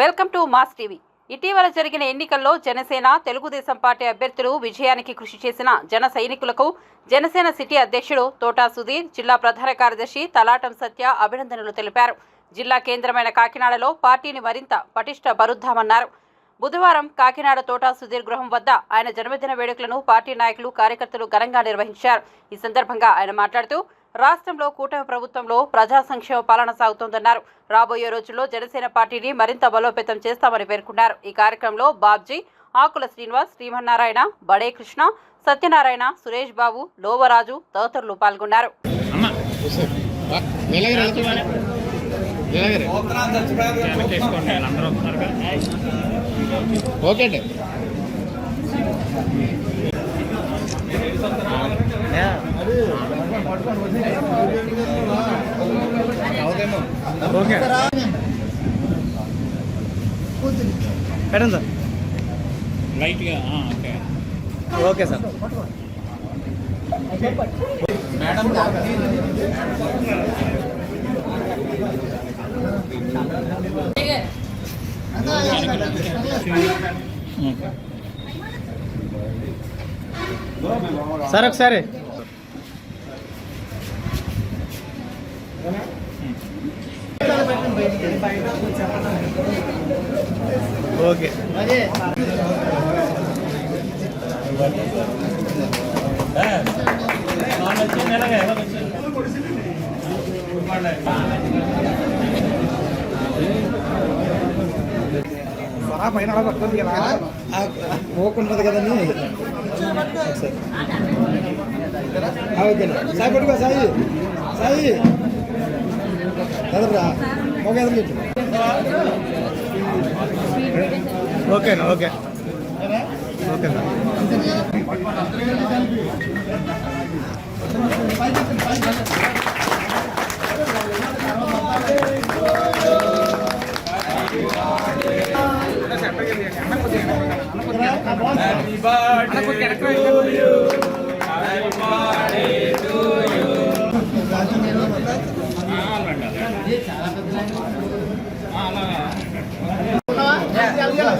Welcome to mass TV. ఇటీవల జరిగిన ఎన్నికల్లో జనసేన తెలుగుదేశం పార్టీ అభ్యర్థులు విజయానికి కృషి చేసిన జన సైనికులకు జనసేన సిటీ అధ్యక్షుడు తోటా సుధీర్ జిల్లా ప్రధాన కార్యదర్శి తలాటం సత్య అభినందనలు తెలిపారు. జిల్లా కేంద్రమైన కాకినాడలో పార్టీని మరింత పటిష్ట బరుద్దామన్నారు బుధవారం కాకినాడ తోటా సుధీర్ గృహం వద్ద ఆయన జన్మదిన వేడుకలను పార్టీ నాయకులు కార్యకర్తలు ఘనంగా నిర్వహించారు. ఈ సందర్భంగా ఆయన మాట్లాడుతూ రాష్ట్రంలో కూటమి ప్రభుత్వంలో ప్రజా సంక్షేమ పాలన సాగుతోందన్నారు. రాబోయే రోజుల్లో జనసేన పార్టీని మరింత బలోపేతం చేస్తామని పేర్కొన్నారు. ఈ కార్యక్రమంలో బాబ్జీ ఆకుల శ్రీనివాస్ శ్రీమన్నారాయణ బడే కృష్ణ సత్యనారాయణ సురేష్ బాబు లోవరాజు తదితరులు పాల్గొన్నారు. ఓకే. అండి ఓకే. పెట్టండి సార్ లైట్గా ఓకే. Okay sir. సార్ ఒకసారి. ఓకే. పైన పోకుంటుంది కదండి. ఓకేనా? సాయి పట్టుకో సాయి. సాయి. కదరా ఒక ఎదురు చెట్టు ఓకేనా ఓకే ఓకేనా ఓకే కట్టండి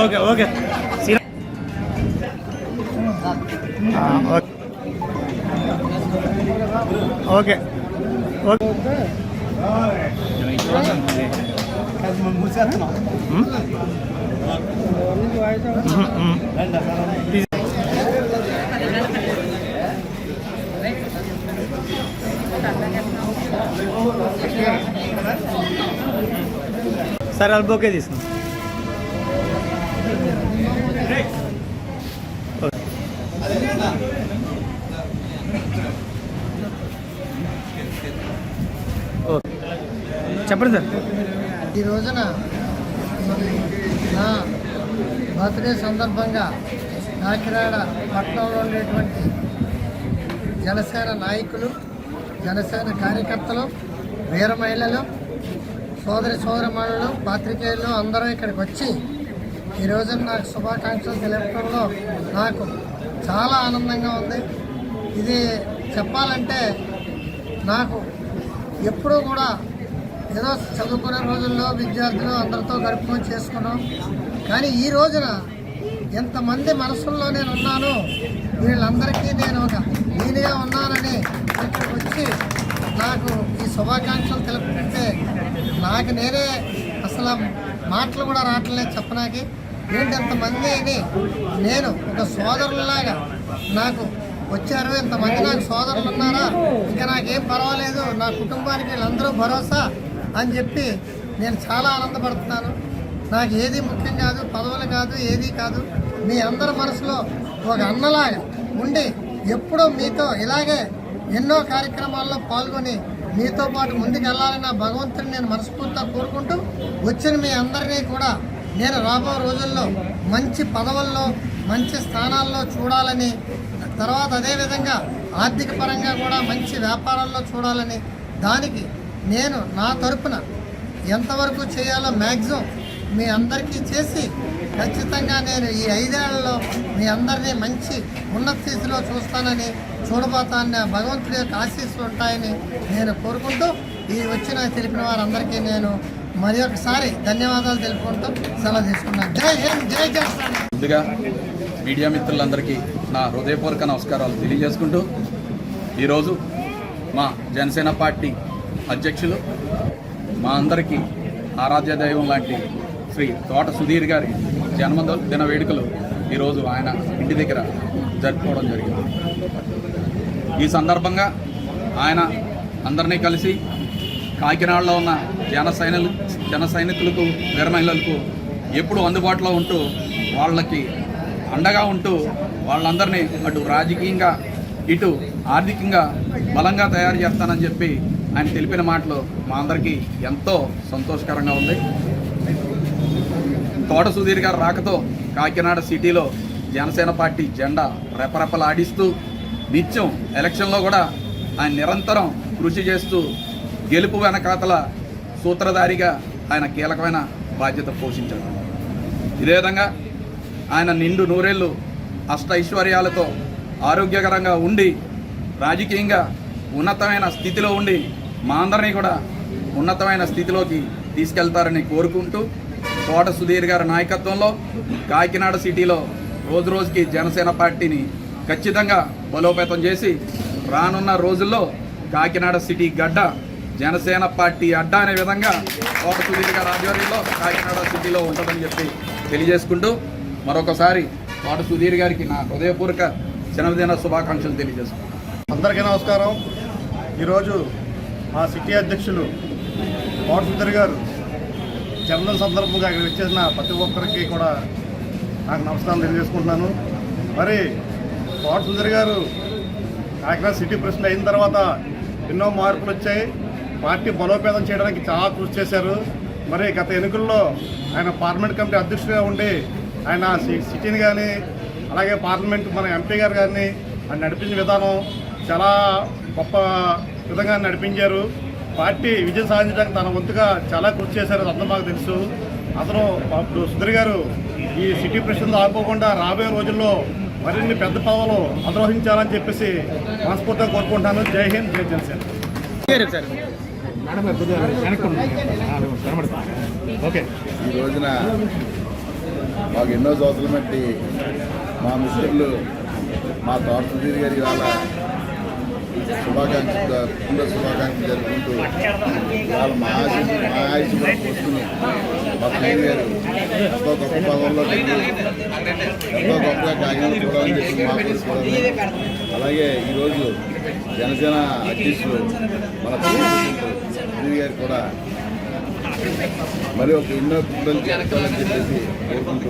ఓకే ఓకే సీరా- ఆ, ఓకే ఓకే ఓకే ఉమ్? సరే అది బొకే తీసుకున్నాం చెప్పండి సార్. ఈ రోజున నా బర్త్డే సందర్భంగా కాకినాడ పట్టణంలో ఉండేటువంటి జనసేన నాయకులు జనసేన కార్యకర్తలు వీర మహిళలు సోదరి సోదరిమణులు పాత్రికేయులు అందరూ ఇక్కడికి వచ్చి ఈ రోజున నాకు శుభాకాంక్షలు తెలియటంలో నాకు చాలా ఆనందంగా ఉంది. ఇది చెప్పాలంటే నాకు ఎప్పుడూ కూడా ఏదో చదువుకునే రోజుల్లో విద్యార్థులు అందరితో గడుపుకొని చేసుకున్నాం. కానీ ఈ రోజున ఎంతమంది మనసుల్లో నేను ఉన్నాను వీళ్ళందరికీ నేను ఒక నేనుగా ఉన్నానని ఇక్కడికి వచ్చి నాకు ఈ శుభాకాంక్షలు తెలుపుకుంటే నాకు నేనే అసలు మాటలు కూడా రావట్లేదు చెప్పనాకి ఏంటంతమంది అని నేను ఒక సోదరులాగా నాకు వచ్చారు. ఇంతమంది నాకు సోదరులు ఉన్నారా? ఇంకా నాకేం పర్వాలేదు. నా కుటుంబానికి వీళ్ళందరూ భరోసా అని చెప్పి నేను చాలా ఆనందపడుతున్నాను. నాకు ఏది ముఖ్యం కాదు పదవులు కాదు ఏది కాదు. మీ అందరి మనసులో ఒక అన్నలాగా ఉండి ఎప్పుడూ మీతో ఇలాగే ఎన్నో కార్యక్రమాల్లో పాల్గొని మీతో పాటు ముందుకెళ్ళాలని నా భగవంతుని నేను మనస్ఫూర్తిగా కోరుకుంటూ వచ్చిన మీ అందరినీ కూడా నేను రాబో రోజుల్లో మంచి పదవుల్లో మంచి స్థానాల్లో చూడాలని తర్వాత అదేవిధంగా ఆర్థిక పరంగా కూడా మంచి వ్యాపారాల్లో చూడాలని దానికి నేను నా తరపున ఎంతవరకు చేయాలో మ్యాక్సిమం మీ అందరికీ చేసి ఖచ్చితంగా నేను ఈ ఐదేళ్ళలో మీ అందరినీ మంచి ఉన్నత స్థితిలో చూస్తానని చూడబోతానని భగవంతుడి యొక్క ఆశీస్సులు ఉంటాయని నేను కోరుకుంటూ ఈ వచ్చిన తెలిపిన వారందరికీ నేను మరి ఒకసారి ధన్యవాదాలు తెలుపుకుంటూ సెలవు తీసుకున్నాను. జై హింద్ జై జనసేన. ముందుగా మీడియా మిత్రులందరికీ నా హృదయపూర్వక నమస్కారాలు తెలియజేసుకుంటూ ఈరోజు మా జనసేన పార్టీ అధ్యక్షులు మా అందరికీ ఆరాధ్య దైవం లాంటి శ్రీ తోట సుధీర్ గారి జన్మదిన వేడుకలు ఈరోజు ఆయన ఇంటి దగ్గర జరుపుకోవడం జరిగింది. ఈ సందర్భంగా ఆయన అందరినీ కలిసి కాకినాడలో ఉన్న జన సైనికులు జన సైనికులకు వీర మహిళలకు ఎప్పుడు అందుబాటులో ఉంటూ వాళ్ళకి అండగా ఉంటూ వాళ్ళందరినీ అటు రాజకీయంగా ఇటు ఆర్థికంగా బలంగా తయారు చేస్తానని చెప్పి ఆయన తెలిపిన మాటలు మా అందరికీ ఎంతో సంతోషకరంగా ఉంది. తోట సుధీర్ గారు రాకతో కాకినాడ సిటీలో జనసేన పార్టీ జెండా రెపరెపలాడిస్తూ నిత్యం ఎలక్షన్లో కూడా ఆయన నిరంతరం కృషి చేస్తూ గెలుపు వెనకాతల సూత్రధారిగా ఆయన కీలకమైన బాధ్యత పోషించారు ఇదే విధంగా ఆయన నిండు నూరేళ్ళు అష్ట ఐశ్వర్యాలతో ఆరోగ్యకరంగా ఉండి రాజకీయంగా ఉన్నతమైన స్థితిలో ఉండి మా అందరినీ కూడా ఉన్నతమైన స్థితిలోకి తీసుకెళ్తారని కోరుకుంటూ తోట సుధీర్ గారి నాయకత్వంలో కాకినాడ సిటీలో రోజు రోజుకి జనసేన పార్టీని ఖచ్చితంగా బలోపేతం చేసి రానున్న రోజుల్లో కాకినాడ సిటీ గడ్డ జనసేన పార్టీ అడ్డా అనే విధంగా తోట సుధీర్ గారి ఆధ్వర్యంలో కాకినాడ సిటీలో ఉంటుందని చెప్పి తెలియజేసుకుంటూ మరొకసారి కోట సుధీర్ గారికి నా హృదయపూర్వక జన్మదిన శుభాకాంక్షలు తెలియజేసుకుంటాను అందరికీ నమస్కారం. ఈరోజు మా సిటీ అధ్యక్షులు కోట సుధీర్ గారు జన్మదిన సందర్భంగా ఇక్కడ వచ్చేసిన ప్రతి ఒక్కరికి కూడా నాకు నమస్కారం తెలియజేసుకుంటున్నాను. మరి కోట సుందర్ గారు కాకినాడ సిటీ ప్రెసిడెంట్ అయిన తర్వాత ఎన్నో మార్పులు వచ్చాయి. పార్టీ బలోపేతం చేయడానికి చాలా కృషి చేశారు. మరి గత ఎన్నికల్లో ఆయన పార్లమెంట్ కమిటీ అధ్యక్షుడిగా ఉండి ఆయన సి- సిటీని కానీ అలాగే పార్లమెంట్ మన ఎంపీ గారు గారిని ఆయన నడిపించిన విధానం చాలా గొప్ప విధంగా నడిపించారు. పార్టీ విజయం సాధించడానికి తన వంతుగా చాలా కృషి చేశారు అది మాకు తెలుసు. అతను అప్పుడు సుధీర్ గారు ఈ సిటీ ప్రెసిడెంట్ ఆగిపోకుండా రాబోయే రోజుల్లో మరిన్ని పెద్ద పదవులు అధిరోహించాలని చెప్పేసి మనస్ఫూర్తిగా కోరుకుంటాను జై హింద్ జై జనసేన. సార్? ఓకే. ఈ రోజున మాకు ఎన్నో సంవత్సరాల బట్టి మా మిత్రులు మా తోట గారి ఇవాళ శుభాకాంక్షలు పుట్టిన శుభాకాంక్షలు జరుపుకుంటూ వాళ్ళ మా ఆశ మా ఆయుష్ కూడా పోసుకుని మా సుధీర్ గారు ఎంతో గొప్ప పదంలో ఎంతో గొప్పగా కాకినాడ చూడాలని చెప్పి మా కోరుకోవడం అలాగే ఈరోజు జనసేన అధ్యక్షులు మన సుధీర్ గారు కూడా మరి ఒక ఎన్నో పుట్టలు చెప్పాలని చెప్పేసి కోరుకుంటూ